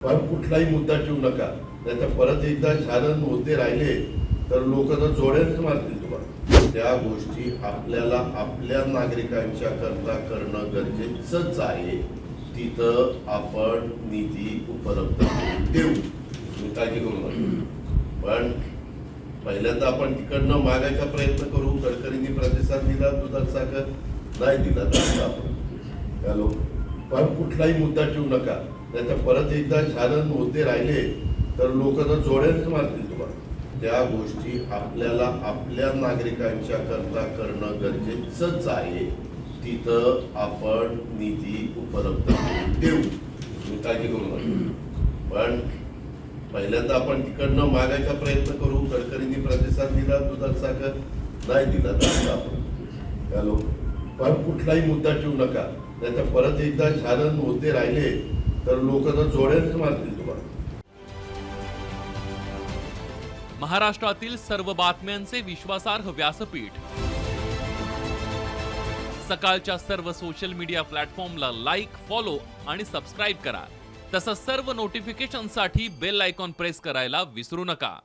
पण कुठलाही मुद्दा ठेवू नका. नाही तर परत एकदा छानन मुद्दे राहिले तर लोक तर जोड्यानेच मारतील तुम्हाला. त्या गोष्टी आपल्याला आपल्या नागरिकांच्या करता करणं गरजेचंच आहे. तिथं आपण निधी उपलब्ध करून देऊ. तुम्ही काळजी करू नका. पण पहिल्यांदा आपण तिकडनं मागायचा प्रयत्न करू. गडकरींनी प्रतिसाद दिला दुधात साखर नाही दिला तर आपण हॅलो पण कुठलाही मुद्दा ठेवू नका. नाही परत एकदा छानन मुद्दे राहिले तर लोक तर जोड्यानेच मारतील तुम्हाला. त्या गोष्टी आपल्याला आपल्या नागरिकांच्या करता करणं गरजेचंच आहे. तिथं आपण निधी उपलब्ध करून देऊ. मी काळजी करू नका. पण पहिल्यांदा आपण तिकडनं मागायचा प्रयत्न करू. गडकरींनी प्रतिसाद दिला दुधात साखर नाही दिला तर आपण हॅलो? पण कुठलाही मुद्दा ठेवू नका. नाही परत एकदा छानन मुद्दे राहिले तर लोक तर जोड्यानेच मारतील तुम्हाला. महाराष्ट्रातील सर्व बातम्यांचे विश्वासार्ह व्यासपीठ. सकाळच्या सर्व सोशल मीडिया प्लॅटफॉर्मला लाईक फॉलो आणि सबस्क्राईब करा. तसंच सर्व नोटिफिकेशनसाठी बेल आयकॉन प्रेस करायला विसरू नका.